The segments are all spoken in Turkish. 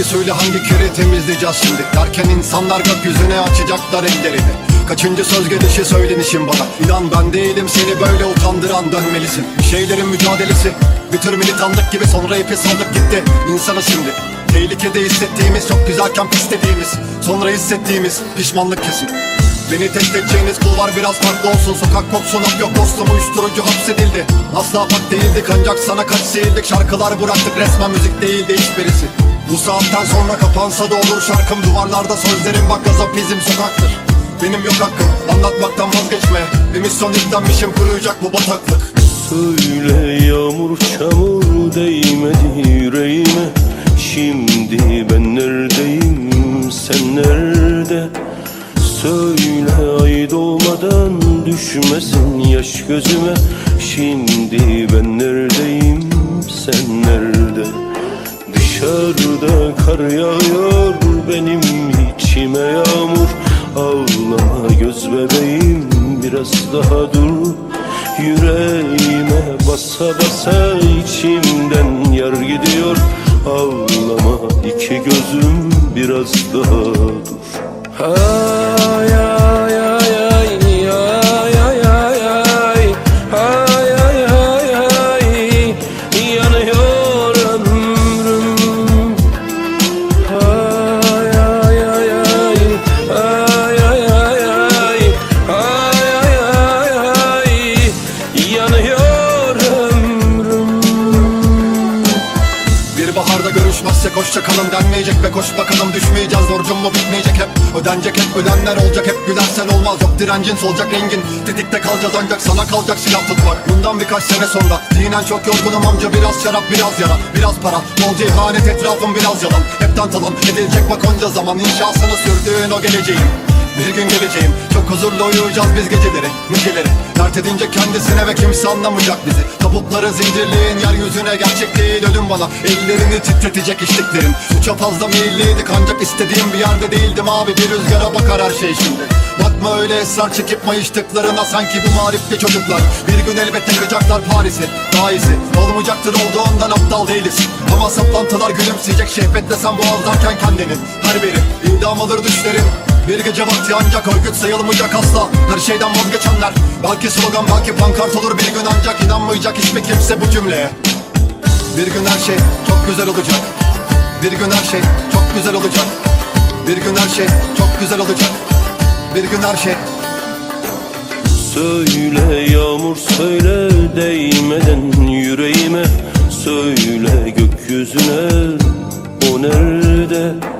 Hangi suyla hangi kiri temizleyeceğiz şimdi? Derken insanlar gökyüzüne açacaklar ellerini Kaçıncı söz gelişi söylenişim bana? İnan ben değilim seni böyle utandıran dönmelisin. Bir şeylerin mücadelesi Bir tür militanlık gibi sonra ipi saldık gitti İnsanı şimdi. Tehlikede hissettiğimiz çok güzelken pis dediğimiz Sonra hissettiğimiz pişmanlık kesin. Beni test edeceğiniz kulvar biraz farklı olsun. Sokak pop sunak yok dostum uyuşturucu hapsedildi. Asla bak değildik ancak sana kaç seyirdik. Şarkılar bıraktık resmen müzik değildi hiçbirisi Bu saatten sonra kapansa da olur şarkım. Duvarlarda sözlerim bak gazap bizim sokaktır. Benim yok hakkım anlatmaktan vazgeçme. Bir misyon yüklenmişim kuruyacak bu bataklık. Söyle yağmur çamur değmedi yüreğime. Şimdi ben neredeyim sen nerede? Söyle ay doğmadan düşmesin yaş gözüme. Şimdi ben neredeyim yağıyor benim içime yağmur. Ağlama göz bebeğim biraz daha dur. Yüreğime basa basa içimden yar gidiyor. Ağlama iki gözüm biraz daha dur. Ay görüşmezsek hoşça kalın denmeyecek ve koş bakalım. Düşmeyeceğiz Borcum mu bitmeyecek hep? Ödenecek hep ödenler olacak hep. Gülersen olmaz yok direncin solacak rengin. Tetikte kalacağız ancak sana kalacak silah tutmak Bundan birkaç sene sonra zihnen çok yorgunum amca. Biraz şarap biraz yara Biraz para. Bolca ihanet etrafım biraz yalan. Hepten talan edilecek bak onca zaman. İnşasını sürdüğün o geleceğim bir gün geleceğim. Çok huzurlu uyuyacağız biz geceleri Niceleri Dert edince kendisine ve kimse anlamayacak bizi. Tabutları zincirleyin yeryüzüne gerçek değil ölüm bana. Ellerini titretecek içtiklerin Suça fazla meyilliydik ancak istediğim bir yerde değildim abi. Bir rüzgara bakar her şey şimdi. Bakma öyle esrar çekip mayıştıklarına. Sanki bu marifli çocuklar. Bir gün elbette kıracaklar Paris'i Daha iyisi olmayacaktır olduğundan aptal değiliz. Ama saplantılar gülümseyecek şehvetle sen boğazlarken kendini. Her biri idam alır düşlerin bir gece vakti ancak örgüt sayılmayacak asla. Her şeyden vazgeçenler. Belki slogan belki pankart olur bir gün ancak inanmayacak hiçbir kimse bu cümleye Bir gün her şey çok güzel olacak. Bir gün her şey çok güzel olacak. Bir gün her şey çok güzel olacak. Bir gün her şey. Söyle yağmur söyle değmeden yüreğime. Söyle gökyüzüne o nerede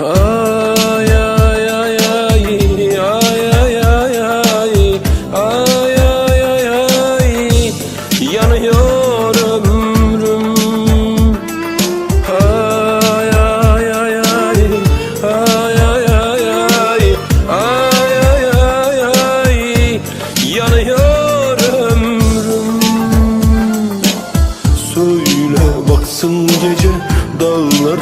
Ay ay ay ay ay ay ay ay ay ay ay ay yanıyor ömrüm Ay ay ay ay ay ay ay ay ay ay ay ay yanıyor Söyle baksın gece dağlardan